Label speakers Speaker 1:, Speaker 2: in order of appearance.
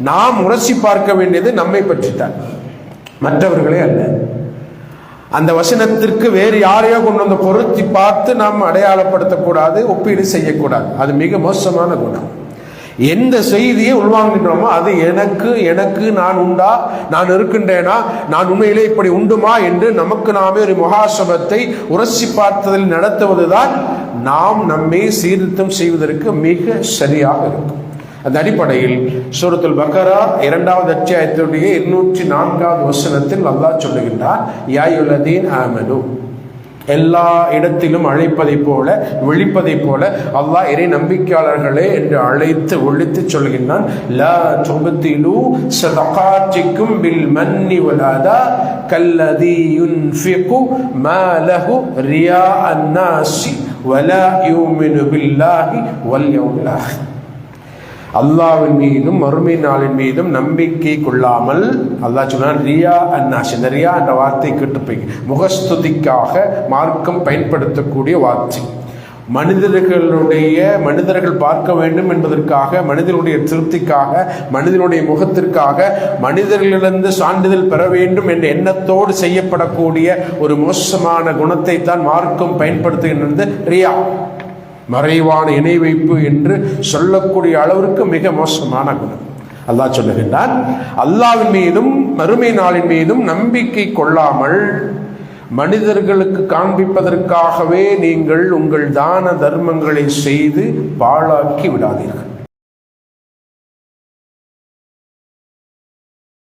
Speaker 1: நாம் உரசி பார்க்க வேண்டியது நம்மை பற்றித்தான். மற்றவர்களே அல்ல. அந்த வசனத்திற்கு வேறு யாரையோ கொண்டு வந்து பொருத்தி பார்த்து நாம் அடையாளப்படுத்தக்கூடாது ஒப்பீடு செய்யக்கூடாது. அது மிக மோசமான குணம். எந்த செய்தியை உள்வாங்கிட்டோமோ அது எனக்கு எனக்கு நான் உண்டா நான் இருக்கின்றேனா நான் உண்மையிலே இப்படி உண்டுமா என்று நமக்கு நாமே ஒரு மகாசபத்தை உரசி பார்த்ததில் நடத்துவதுதான் நாம் நம்மை சீர்திருத்தம் செய்வதற்கு மிக சரியாக இருக்கும். அந்த அடிப்படையில் சூரத்துல் பக்கரா இரண்டாவது அத்தியாயத்துடைய எண்ணூற்றி நான்காவது வசனத்தில் அல்லாஹ் சொல்லுகின்றார் யாயுலதீன் ஆமனு. எல்லா இடத்திலும் அழைப்பதைப் போல விழிப்பதைப் போல அல்லாஹ் இறை நம்பிக்கையாளர்களே என்று அழைத்து ஒழித்து சொல்கின்றான் லா துபத்திலு சதகாத்திக்கும் பில் மன்னி வலாதா கல்லதி யுன்ஃபிகு மாலஹு ரியா அன்னாசி வலா யூமினு பில்லாஹி வல் யௌமில் ஆஹிர். அல்லாவின் மீதும் மறுமை நாளின் மீதும் நம்பிக்கை கொள்ளாமல் அல்லாஹ் சொன்னால் ரியா அன்னாஷ் இந்த ரியா என்ற வார்த்தை கேட்டு போய் முகஸ்துதிக்காக மார்க்கம் பயன்படுத்தக்கூடிய வார்த்தை. மனிதர்களுடைய மனிதர்கள் பார்க்க வேண்டும் என்பதற்காக மனிதனுடைய திருப்திக்காக மனிதனுடைய முகத்திற்காக மனிதர்களிலிருந்து சான்றிதழ் பெற வேண்டும் என்ற எண்ணத்தோடு செய்யப்படக்கூடிய ஒரு மோசமான குணத்தை தான் மார்க்கம் பயன்படுத்துகின்றது ரியா. மறைவான இணை வைப்பு என்று சொல்லக்கூடிய அளவிற்கு மிக மோசமான குணம். அல்லாஹ் சொல்லுகின்றார் அல்லாவின் மீதும் மறுமை நாளின் மீதும் நம்பிக்கை கொள்ளாமல் மனிதர்களுக்கு காண்பிப்பதற்காகவே நீங்கள் உங்கள் தான தர்மங்களை செய்து பாழாக்கி விடாதீர்கள்.